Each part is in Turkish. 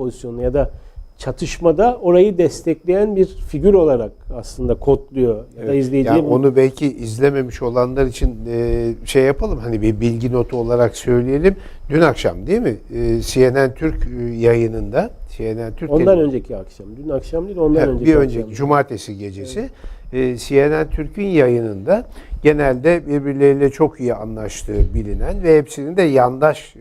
pozisyonunu ya da çatışmada orayı destekleyen bir figür olarak aslında kodluyor ya da Evet. izleyiciye Yani onu belki izlememiş olanlar için e, şey yapalım hani bir bilgi notu olarak söyleyelim. Dün akşam değil mi? E, CNN Türk e, yayınında CNN Türk ondan önceki akşam. Dün akşam değil ondan Ha, önceki bir akşam. önceki cumartesi gecesi e, CNN Türk'ün yayınında genelde birbirleriyle çok iyi anlaştığı bilinen ve hepsinin de yandaş e,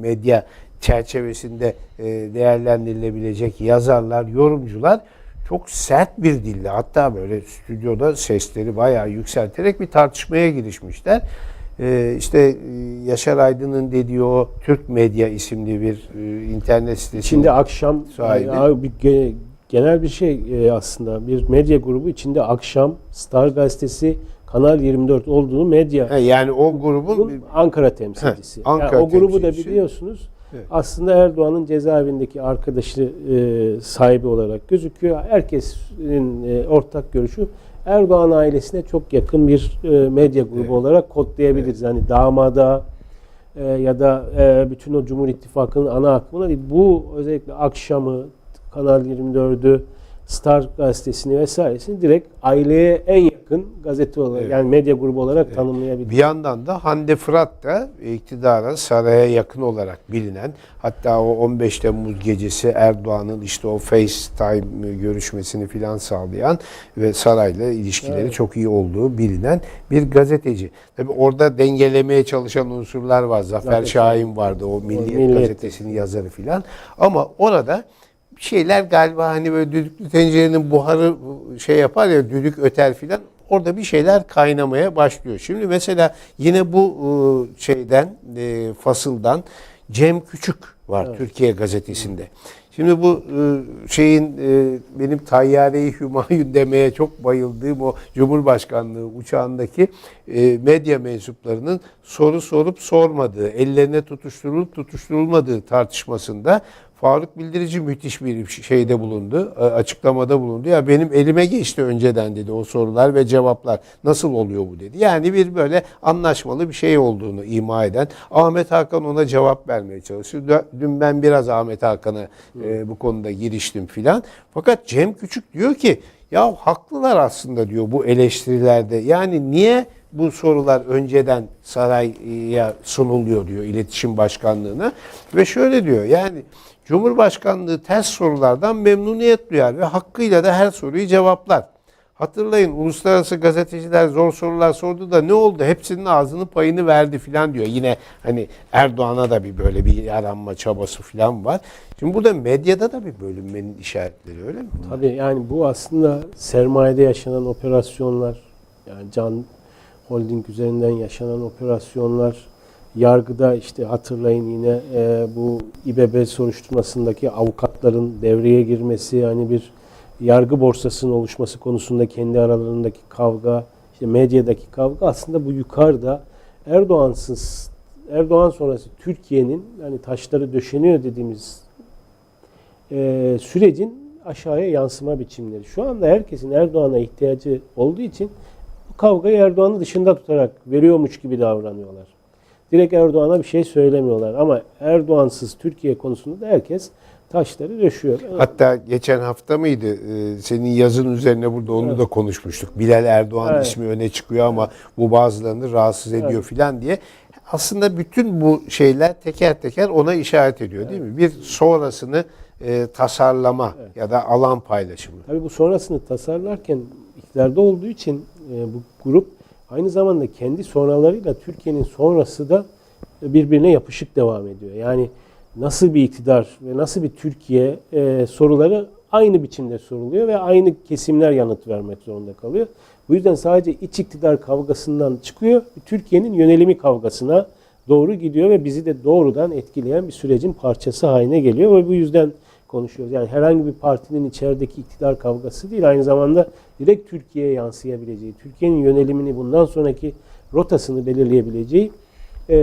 medya çerçevesinde e, değerlendirilebilecek yazarlar, yorumcular çok sert bir dille hatta böyle stüdyoda sesleri bayağı yükselterek bir tartışmaya girişmişler. E, işte e, Yaşar Aydın'ın dediği o Türk Medya isimli bir e, internet sitesi. İçinde akşam Sahibi. yani bir ge- genel bir şey e, aslında bir medya grubu içinde akşam Star gazetesi Kanal 24 olduğunu medya Ha, yani o grubun Ankara temsilcisi. Heh, Ankara Yani o grubu da temsilcisi. biliyorsunuz. Evet. Aslında Erdoğan'ın cezaevindeki arkadaşı e, sahibi olarak gözüküyor. Herkesin e, ortak görüşü Erdoğan ailesine çok yakın bir e, medya grubu Evet. olarak kodlayabiliriz. Yani damada e, ya da e, bütün o Cumhur İttifakı'nın ana akımına değil. Bu özellikle akşamı, Kanal 24'ü, Star gazetesini vesairesini direkt aileye en yakın gazete olarak Evet. yani medya grubu olarak tanımlayabiliriz. Bir yandan da Hande Fırat da iktidara saraya yakın olarak bilinen hatta o 15 Temmuz gecesi Erdoğan'ın işte o FaceTime görüşmesini filan sağlayan ve sarayla ilişkileri Evet. çok iyi olduğu bilinen bir gazeteci. Tabi orada dengelemeye çalışan unsurlar var. Zafer Zafer Şahin vardı o Milliyet, Milliyet. gazetesinin yazarı filan. Ama orada şeyler galiba hani böyle düdüklü tencerenin buharı şey yapar ya düdük öter filan orada bir şeyler kaynamaya başlıyor. Şimdi mesela yine bu e, şeyden e, fasıldan Cem Küçük var Türkiye gazetesinde. Şimdi bu e, şeyin benim Tayyare-i Hümayun demeye çok bayıldığım o Cumhurbaşkanlığı uçağındaki medya mensuplarının soru sorup sormadığı, ellerine tutuşturulup tutuşturulmadığı tartışmasında Faruk Bildirici müthiş bir şeyde bulundu, e, açıklamada bulundu. Ya benim elime geçti önceden dedi o sorular ve cevaplar. Nasıl oluyor bu dedi. Yani bir böyle anlaşmalı bir şey olduğunu ima eden. Ahmet Hakan ona cevap vermeye çalışıyor. Dün ben biraz Ahmet Hakan'a e, bu konuda giriştim filan. Fakat Cem Küçük diyor ki ya haklılar aslında diyor bu eleştirilerde. Yani niye bu sorular önceden saraya sunuluyor diyor iletişim başkanlığına ve şöyle diyor yani Cumhurbaşkanlığı ters sorulardan memnuniyet duyar ve hakkıyla da her soruyu cevaplar. Hatırlayın uluslararası gazeteciler zor sorular sordu da ne oldu? Hepsinin ağzının payını verdi filan diyor. Yine hani Erdoğan'a da bir böyle bir yaranma çabası filan var. Şimdi burada medyada da bir bölünmenin işaretleri öyle mi? Tabii yani bu aslında sermayede yaşanan operasyonlar, yani Can Holding üzerinden yaşanan operasyonlar, yargıda işte hatırlayın yine e, bu İBB soruşturmasındaki avukatların devreye girmesi, yani bir yargı borsasının oluşması konusunda kendi aralarındaki kavga, işte medyadaki kavga aslında bu yukarıda Erdoğansız Erdoğan sonrası Türkiye'nin hani taşları döşeniyor dediğimiz e, sürecin aşağıya yansıma biçimleri. Şu anda herkesin Erdoğan'a ihtiyacı olduğu için bu kavgayı Erdoğan'ı dışında tutarak veriyormuş gibi davranıyorlar. Direkt Erdoğan'a bir şey söylemiyorlar ama Erdoğansız Türkiye konusunda da herkes taşları döşüyor. Hatta geçen hafta mıydı e, senin yazın üzerine burada onu Evet. da konuşmuştuk. Bilal Erdoğan Evet. ismi öne çıkıyor ama bu bazılarını rahatsız ediyor Evet. filan diye. Aslında bütün bu şeyler teker teker ona işaret ediyor değil mi? Bir sonrasını e, tasarlama ya da alan paylaşımı. Tabii bu sonrasını tasarlarken iktidarda olduğu için e, bu grup aynı zamanda kendi sonralarıyla Türkiye'nin sonrası da birbirine yapışık devam ediyor. Yani nasıl bir iktidar ve nasıl bir Türkiye e, soruları aynı biçimde soruluyor ve aynı kesimler yanıt vermek zorunda kalıyor. Bu yüzden sadece iç iktidar kavgasından çıkıyor, Türkiye'nin yönelimi kavgasına doğru gidiyor ve bizi de doğrudan etkileyen bir sürecin parçası haline geliyor ve bu yüzden konuşuyoruz. Yani herhangi bir partinin içerideki iktidar kavgası değil, aynı zamanda direkt Türkiye'ye yansıyabileceği, Türkiye'nin yönelimini bundan sonraki rotasını belirleyebileceği e,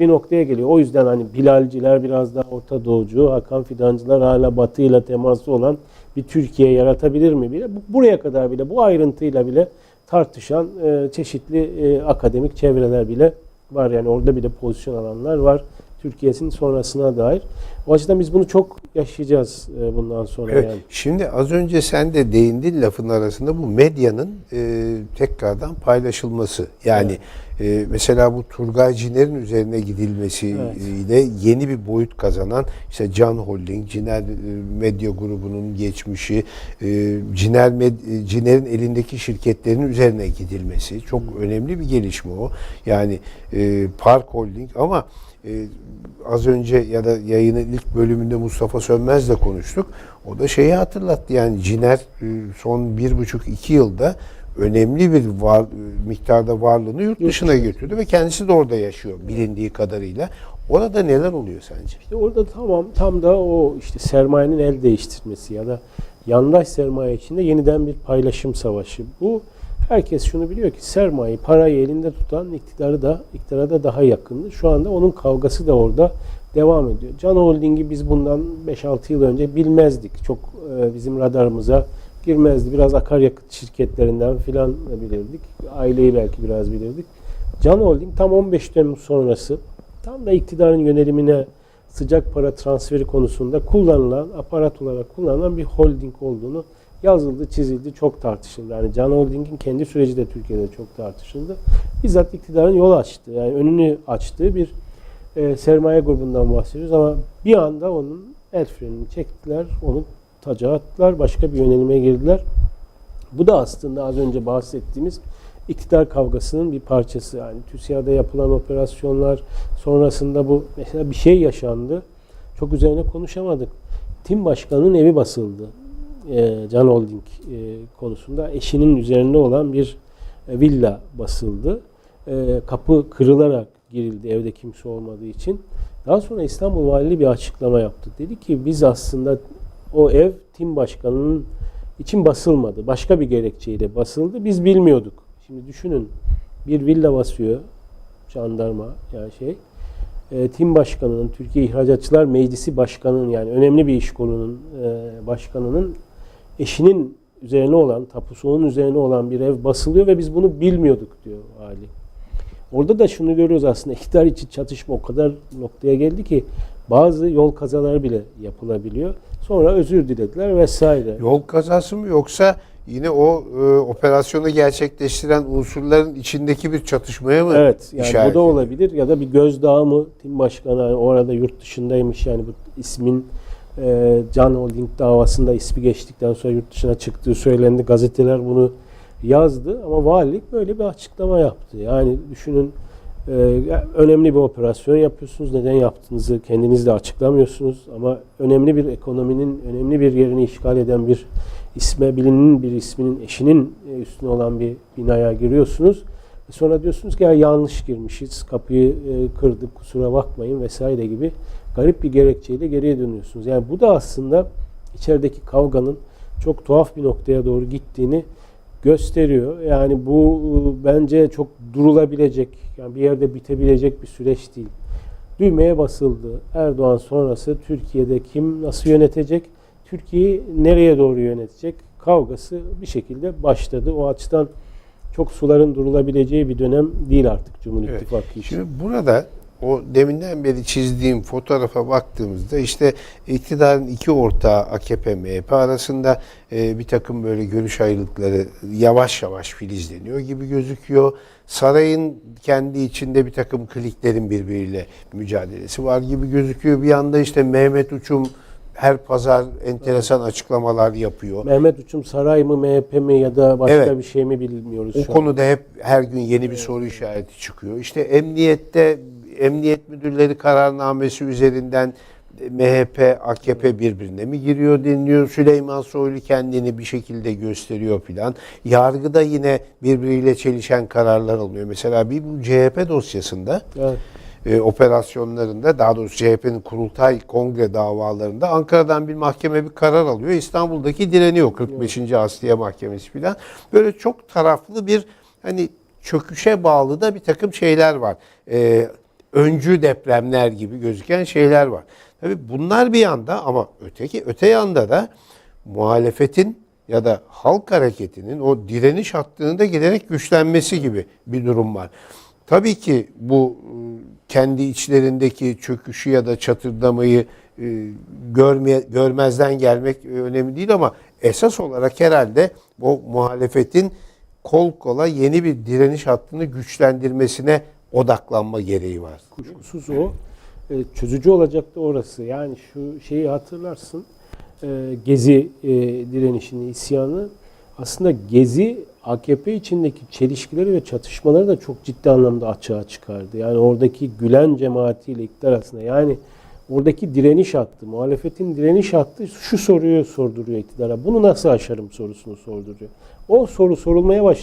bir noktaya geliyor. O yüzden hani Bilalciler biraz daha Orta Doğucu, Hakan Fidancılar hala Batı ile teması olan bir Türkiye yaratabilir mi bile? Bu- Buraya kadar bile bu ayrıntıyla bile tartışan e, çeşitli e, akademik çevreler bile var. Yani orada bile pozisyon alanlar var. Türkiye'sinin sonrasına dair. O açıdan biz bunu çok yaşayacağız e, bundan sonra Evet. yani. Şimdi az önce sen de değindin lafın arasında bu medyanın e, tekrardan paylaşılması. Yani e, mesela bu Turgay Ciner'in üzerine gidilmesi Evet. yeni bir boyut kazanan işte Can Holding, Ciner e, Medya grubunun geçmişi, e, Ciner Med- e, Ciner'in elindeki şirketlerin üzerine gidilmesi çok önemli bir gelişme o. Yani e, Park Holding ama e, az önce ya da yayının ilk bölümünde Mustafa Sönmez'le konuştuk. O da şeyi hatırlattı yani Ciner e, son bir buçuk iki yılda önemli bir var, e, miktarda varlığını yurt dışına götürdü ve kendisi de orada yaşıyor bilindiği kadarıyla. Orada neler oluyor sence? İşte orada tamam tam da o işte sermayenin el değiştirmesi ya da yandaş sermaye içinde yeniden bir paylaşım savaşı. Bu herkes şunu biliyor ki sermayeyi, parayı elinde tutan iktidarı da iktidara da daha yakındı. Şu anda onun kavgası da orada devam ediyor. Can Holding'i biz bundan 5-6 yıl önce bilmezdik. Çok e, bizim radarımıza girmezdi. Biraz akaryakıt şirketlerinden filan bilirdik. Aileyi belki biraz bilirdik. Can Holding tam 15 Temmuz sonrası tam da iktidarın yönelimine sıcak para transferi konusunda kullanılan, aparat olarak kullanılan bir holding olduğunu yazıldı, çizildi, çok tartışıldı. Yani Can Holding'in kendi süreci de Türkiye'de çok tartışıldı. Bizzat iktidarın yol açtı, yani önünü açtığı bir e, sermaye grubundan bahsediyoruz ama bir anda onun el frenini çektiler, onu taca attılar, başka bir yönelime girdiler. Bu da aslında az önce bahsettiğimiz iktidar kavgasının bir parçası. Yani TÜSİAD'da yapılan operasyonlar sonrasında bu mesela bir şey yaşandı. Çok üzerine konuşamadık. Tim Başkanı'nın evi basıldı. Ee, Can Holding e, konusunda eşinin üzerinde olan bir e, villa basıldı. E, kapı kırılarak girildi evde kimse olmadığı için. Daha sonra İstanbul Valiliği bir açıklama yaptı. Dedi ki biz aslında o ev Tim Başkanı'nın için basılmadı. Başka bir gerekçeyle basıldı. Biz bilmiyorduk. Şimdi düşünün bir villa basıyor jandarma yani şey. E, Tim Başkanı'nın, Türkiye İhracatçılar Meclisi Başkanı'nın yani önemli bir iş kolunun e, başkanının eşinin üzerine olan, tapusunun üzerine olan bir ev basılıyor ve biz bunu bilmiyorduk diyor vali. Orada da şunu görüyoruz aslında iktidar içi çatışma o kadar noktaya geldi ki bazı yol kazaları bile yapılabiliyor. Sonra özür dilediler vesaire. Yol kazası mı yoksa yine o e, operasyonu gerçekleştiren unsurların içindeki bir çatışmaya mı Evet yani işaret bu da olabilir ya da bir gözdağı mı Tim Başkanı hani orada yurt dışındaymış yani bu ismin e, Can Holding davasında ismi geçtikten sonra yurt dışına çıktığı söylendi. Gazeteler bunu yazdı ama valilik böyle bir açıklama yaptı. Yani düşünün e, önemli bir operasyon yapıyorsunuz. Neden yaptığınızı kendiniz de açıklamıyorsunuz ama önemli bir ekonominin önemli bir yerini işgal eden bir isme bilinin bir isminin eşinin e, üstüne olan bir binaya giriyorsunuz. Sonra diyorsunuz ki ya yanlış girmişiz, kapıyı e, kırdık, kusura bakmayın vesaire gibi garip bir gerekçeyle geriye dönüyorsunuz. Yani bu da aslında içerideki kavganın çok tuhaf bir noktaya doğru gittiğini gösteriyor. Yani bu e, bence çok durulabilecek, yani bir yerde bitebilecek bir süreç değil. Düğmeye basıldı. Erdoğan sonrası Türkiye'de kim nasıl yönetecek, Türkiye'yi nereye doğru yönetecek kavgası bir şekilde başladı. O açıdan çok suların durulabileceği bir dönem değil artık Cumhur Evet. İttifakı için. Şimdi burada o deminden beri çizdiğim fotoğrafa baktığımızda işte iktidarın iki ortağı AKP MHP arasında e, bir takım böyle görüş ayrılıkları yavaş yavaş filizleniyor gibi gözüküyor. Sarayın kendi içinde bir takım kliklerin birbiriyle mücadelesi var gibi gözüküyor. Bir yanda işte Mehmet Uçum her pazar enteresan açıklamalar yapıyor. Mehmet Uçum saray mı MHP mi ya da başka Evet. bir şey mi bilmiyoruz O şu an. konuda hep her gün yeni bir soru işareti çıkıyor. İşte emniyette emniyet müdürleri kararnamesi üzerinden MHP, AKP birbirine mi giriyor deniliyor. Süleyman Soylu kendini bir şekilde gösteriyor filan. Yargıda yine birbiriyle çelişen kararlar alınıyor. Mesela bir bu CHP dosyasında Evet. e, operasyonlarında daha doğrusu CHP'nin kurultay kongre davalarında Ankara'dan bir mahkeme bir karar alıyor. İstanbul'daki direniyor 45. Asliye Mahkemesi filan. Böyle çok taraflı bir hani çöküşe bağlı da bir takım şeyler var. E, öncü depremler gibi gözüken şeyler var. Tabii bunlar bir yanda ama öteki öte yanda da muhalefetin ya da halk hareketinin o direniş hattının da giderek güçlenmesi gibi bir durum var. Tabii ki bu e, kendi içlerindeki çöküşü ya da çatırdamayı e, görmeye, görmezden gelmek önemli değil ama esas olarak herhalde o muhalefetin kol kola yeni bir direniş hattını güçlendirmesine odaklanma gereği var. Kuşkusuz o. E, çözücü olacak da orası. Yani şu şeyi hatırlarsın. e, Gezi e, direnişini, isyanı. Aslında Gezi AKP içindeki çelişkileri ve çatışmaları da çok ciddi anlamda açığa çıkardı. Yani oradaki Gülen cemaatiyle iktidar arasında. Yani oradaki direniş hattı, muhalefetin direniş hattı şu soruyu sorduruyor iktidara. Bunu nasıl aşarım sorusunu sorduruyor. O soru sorulmaya başladı.